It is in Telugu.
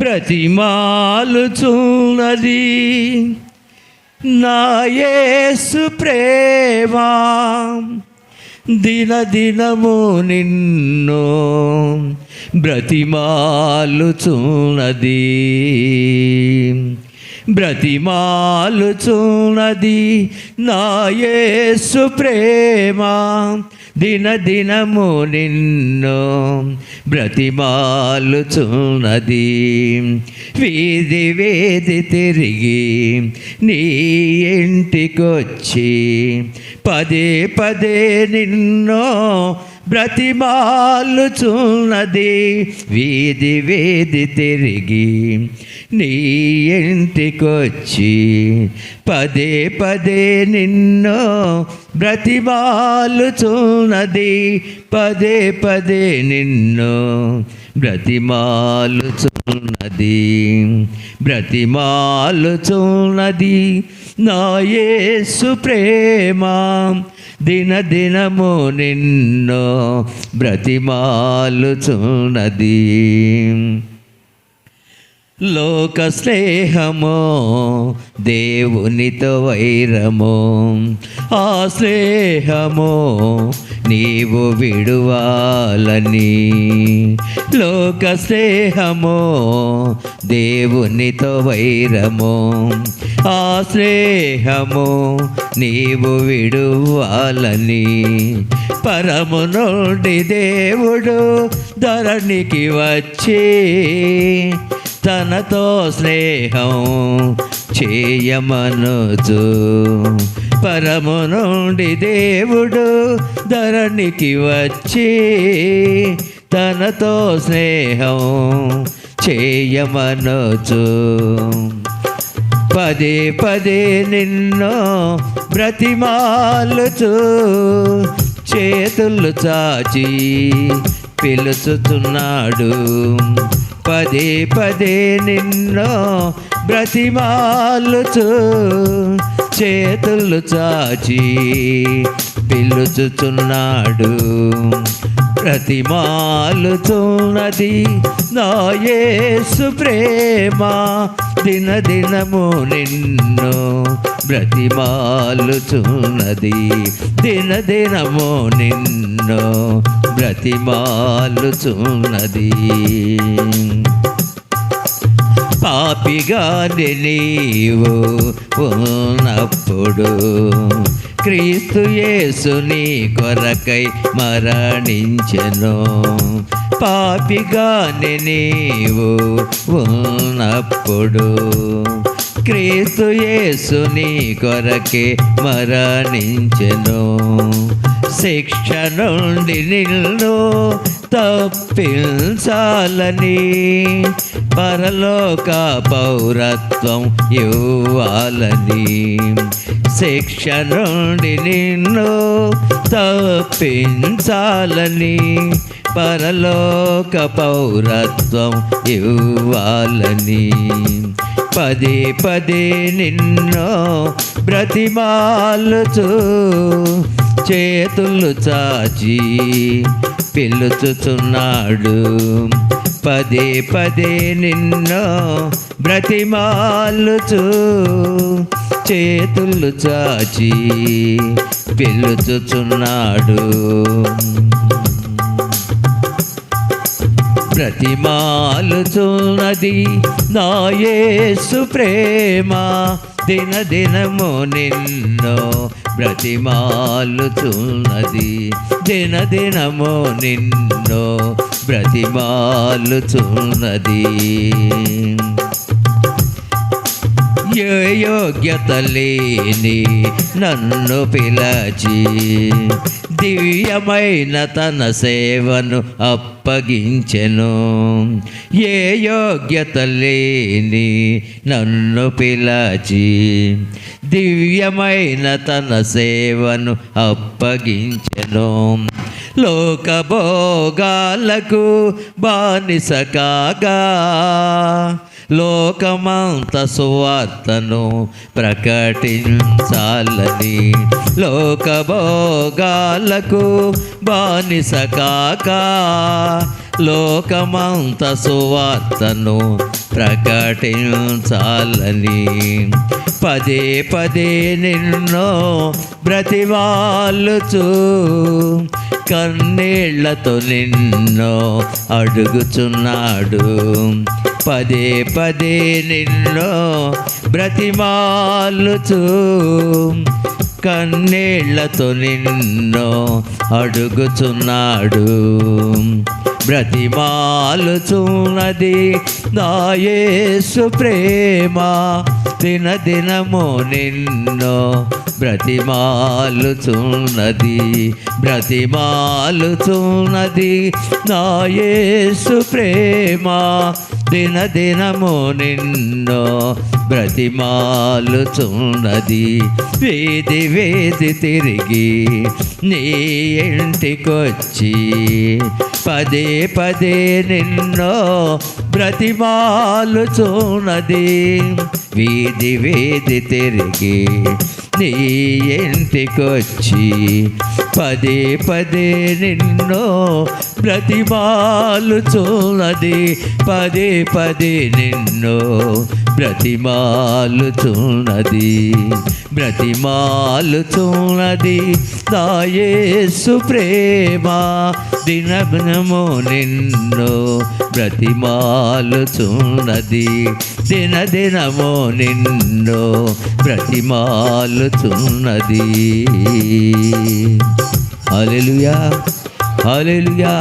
ప్రతిమాలుచున్నది నాయసు ప్రేమా. ప్రేమ దినదినము నిన్ను బ్రతిమాలుచున్నది బ్రతిమాలుచున్నది నాయసు ప్రేమ. దినదినము నిన్ను బ్రతిమాలుచున్నది. వీధి వేది తిరిగి నీ ఇంటికొచ్చి పదే పదే నిన్నో బ్రతిమాలుచున్నది. వీధి వేది తిరిగి నీ ఇంటికొచ్చి పదే పదే నిన్నో బ్రతిమాలుచున్నది. పదే పదే నిన్ను బ్రతిమాలుచున్నది బ్రతిమాలుచున్నది నా యేసు ప్రేమ. దినదినము నిన్ను బ్రతిమాలుచున్నది. లోక స్నేహమో దేవునితో వైరము. ఆ స్నేహమో నీవు విడువాలని. లోక స్నేహమో దేవునితో వైరము. ఆ స్నేహము నీవు విడువాలని. పరము నుండి దేవుడు ధరణికి వచ్చి తనతో స్నేహం చేయమనుచు. పరము నుండి దేవుడు ధరణికి వచ్చి తనతో స్నేహం చేయమనుచు. పదే పదే నిన్ను బ్రతిమాలుచు చేతులు చాచి పిలుచుతున్నాడు పదే పదే నిన్ను బ్రతిమాలుచు చేతులు చాచి పిలుచుచున్నాడు. ప్రతిమాలుచున్నది నాయేసు ప్రేమ దినదినము నిన్ను బ్రతిమాలుచున్నది దినదినము నిన్ను బ్రతిమాలుచున్నది. పాపిగాని నీవు ఉన్నప్పుడు క్రీస్తు యేసుని కొరకై మరణించెను. పాపిగాని నీవు ఉన్నప్పుడు క్రీస్తు యేసుని కొరకే మరణించెను. శిక్ష నుండి నిన్ను తప్పించాలని పరలోక పౌరత్వం ఇవ్వాలని శిక్ష నుండి నిన్ను తప్పించాలని పరలోక పౌరత్వం ఇవ్వాలని పదే పదే నిన్ను బ్రతిమాలుచు చేతులు చాచి పిలుచుచున్నాడు. పదే పదే నిన్ను బ్రతిమాలుచు చేతులు చాచి పిలుచుచున్నాడు. ప్రతిమాలుచున్నది నా యేసు ప్రేమ. దినదినము నిన్ను బ్రతిమాలుచున్నది దినదినము నిన్ను బ్రతిమాలుచున్నది ఏ యోగ్యత లేని నన్ను పిలచి దివ్యమైన తన సేవను అప్పగించెను. ఏ యోగ్యత లేని నన్ను పిలచి దివ్యమైన తన సేవను అప్పగించెను. లోకభోగాలకు బానిస కాగా లోకమంత సువార్తను ప్రకటించాలని లోకభోగాలకు బానిస కాక లోకమంత సువార్తను ప్రకటించాలని పదే పదే నిన్నో బ్రతివాళ్ళుచు కన్నీళ్ళతో నిన్నో అడుగుచున్నాడు. పదే పదే నిన్నో బ్రతిమాలుచు కన్నీళ్ళతో నిన్నో అడుగుచున్నాడు. బ్రతిమాలుచున్నది దాయేసు ప్రేమ. దిన దినము నిన్నో బ్రతిమాలుచున్నది. బ్రతిమాలుచున్నది దాయేసు ప్రేమ. దిన దినము నిన్నో బ్రతిమాలుచున్నది. వేది వేది తిరిగి నీ ఇంటికొచ్చి పదే పదే నిన్నో బ్రతిమాలుచున్నది. వీధి వేది తిరిగి నీ ఇంటికొచ్చి పదే పదే నిన్నో బ్రతిమాలుచున్నది. పదే పదే నిన్నో బ్రతిమాలుచున్నది. బ్రతిమాలుచున్నది నాయేసు ప్రేమ. దినము బ్రతిమాలు బ్రతిమాలుచున్నది. దిన దినము నిన్నో బ్రతిమాలుచున్నది. Hallelujah hallelujah